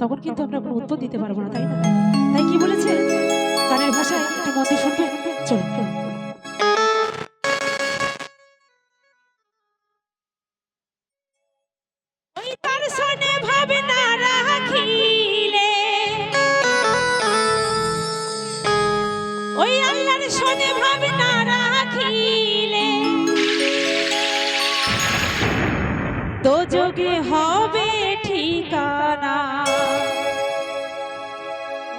তখন কিন্তু আমরা কোনো উত্তর দিতে পারব না, তাই না? তাই কি বলেছে? গানের ভাষায় একটু মন শুনবে? চলুন। যোগে হবে ঠিকানা।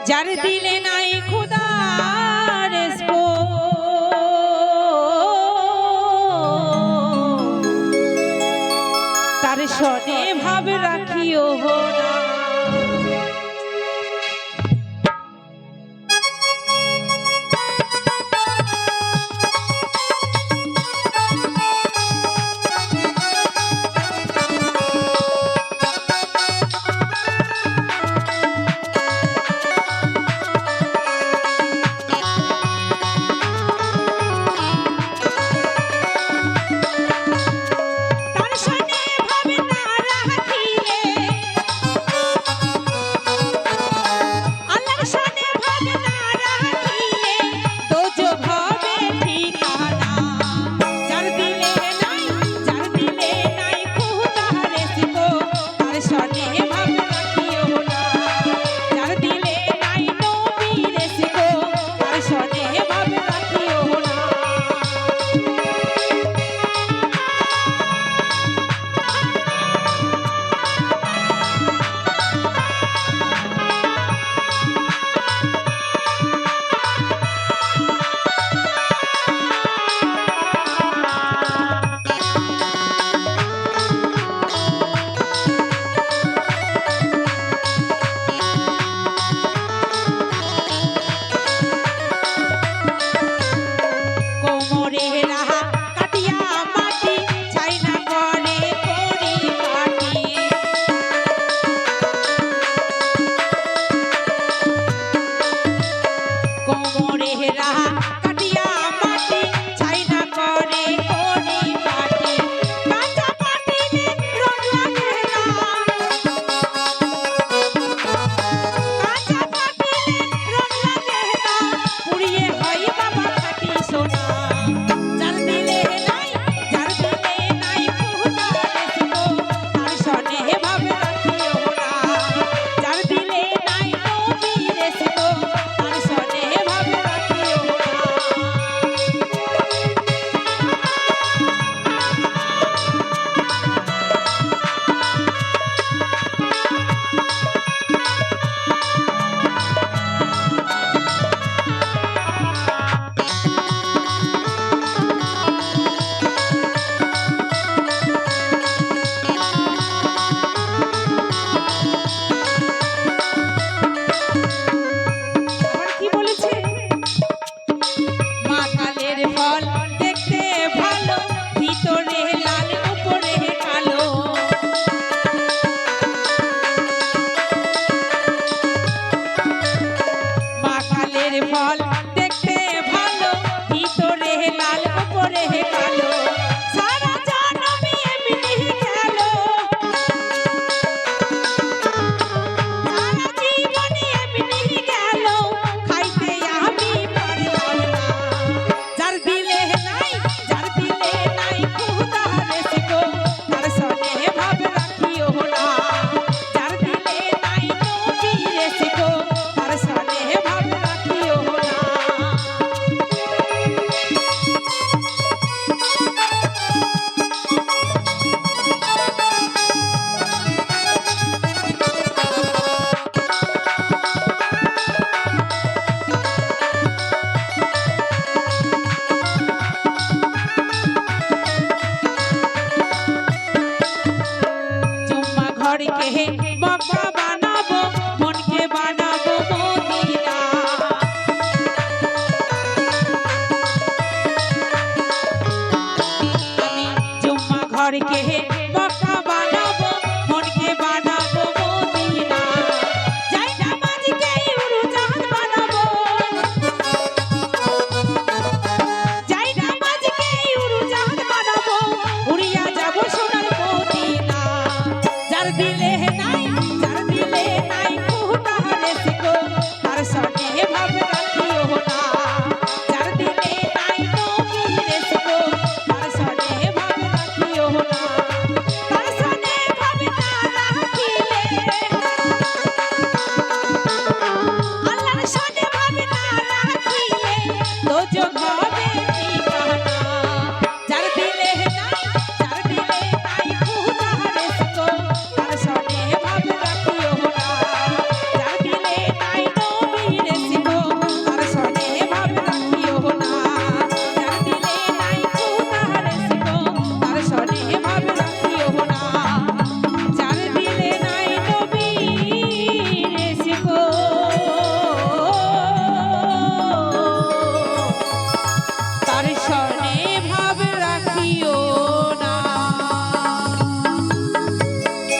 যার দিলে নাই খুদার তার সনে ফল দেখতে ভালো ভিতরে লাল উপরে ভালো के